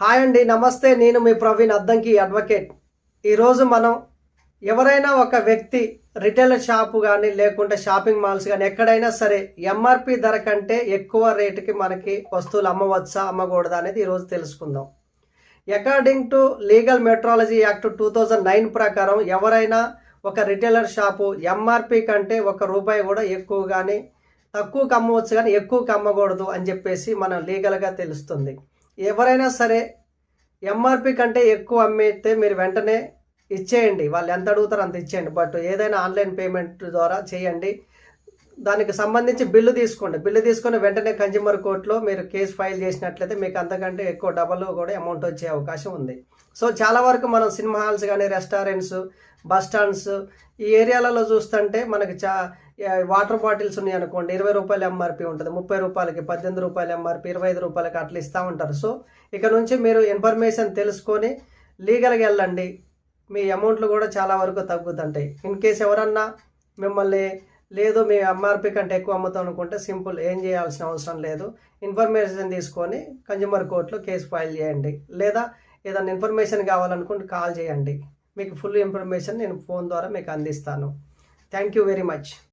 Hi అండి నమస్తే. నేను మీ ప్రవీణ్ అద్దంకి అడ్వకేట్. ఈరోజు మనం ఎవరైనా ఒక వ్యక్తి రిటైల్ షాపు కానీ లేకుంటే షాపింగ్ మాల్స్ కానీ ఎక్కడైనా సరే ఎంఆర్పి ధర కంటే ఎక్కువ రేటుకి మనకి వస్తువులు అమ్మవచ్చా అమ్మకూడదా అనేది ఈరోజు తెలుసుకుందాం. According to legal metrology act two thousand nine ప్రకారం ఎవరైనా ఒక రిటైలర్ షాపు ఎంఆర్పి కంటే ఒక రూపాయి కూడా ఎక్కువ కానీ తక్కువకి అమ్మవచ్చు కానీ ఎక్కువకి అమ్మకూడదు అని చెప్పేసి మనం లీగల్గా తెలుస్తుంది. ఎవరైనా సరే ఎంఆర్పి కంటే ఎక్కువ అమ్మితే మీరు వెంటనే ఇచ్చేయండి. వాళ్ళు ఎంత అడుగుతారో అంత ఇచ్చేయండి. బట్ ఏదైనా ఆన్లైన్ పేమెంట్ ద్వారా చేయండి. దానికి సంబంధించి బిల్లు తీసుకోండి. బిల్లు తీసుకొని వెంటనే కన్జ్యూమర్ కోర్టులో మీరు కేసు ఫైల్ చేసినట్లయితే మీకు అంతకంటే ఎక్కువ డబల్ కూడా అమౌంట్ వచ్చే అవకాశం ఉంది. సో చాలా వరకు మనం సినిమా హాల్స్ కానీ రెస్టారెంట్స్ బస్ స్టాండ్స్ ఈ ఏరియాలలో చూస్తుంటే మనకి చా వాటర్ బాటిల్స్ ఉన్నాయి అనుకోండి ఇరవై రూపాయలు ఎంఆర్పి ఉంటుంది ముప్పై రూపాయలకి పద్దెనిమిది రూపాయలు ఎంఆర్పి ఇరవై ఐదు రూపాయలకి అట్లా ఇస్తూ ఉంటారు. సో ఇక నుంచి మీరు ఇన్ఫర్మేషన్ తెలుసుకొని లీగల్గా వెళ్ళండి. మీ అమౌంట్లు కూడా చాలా వరకు తగ్గుతుంటాయి. ఇన్ కేస్ ఎవరన్నా మిమ్మల్ని లేదు మీ ఎంఆర్పి కంటే ఎక్కువ అమ్ముతాం అనుకుంటే సింపుల్ ఏం చేయాల్సిన అవసరం లేదు. ఇన్ఫర్మేషన్ తీసుకొని కన్జ్యూమర్ కోర్టులో కేసు ఫైల్ చేయండి. లేదా ఏదైనా ఇన్ఫర్మేషన్ కావాలనుకుంటే కాల్ చేయండి. మీకు ఫుల్ ఇన్ఫర్మేషన్ నేను ఫోన్ ద్వారా మీకు అందిస్తాను. Thank you very much.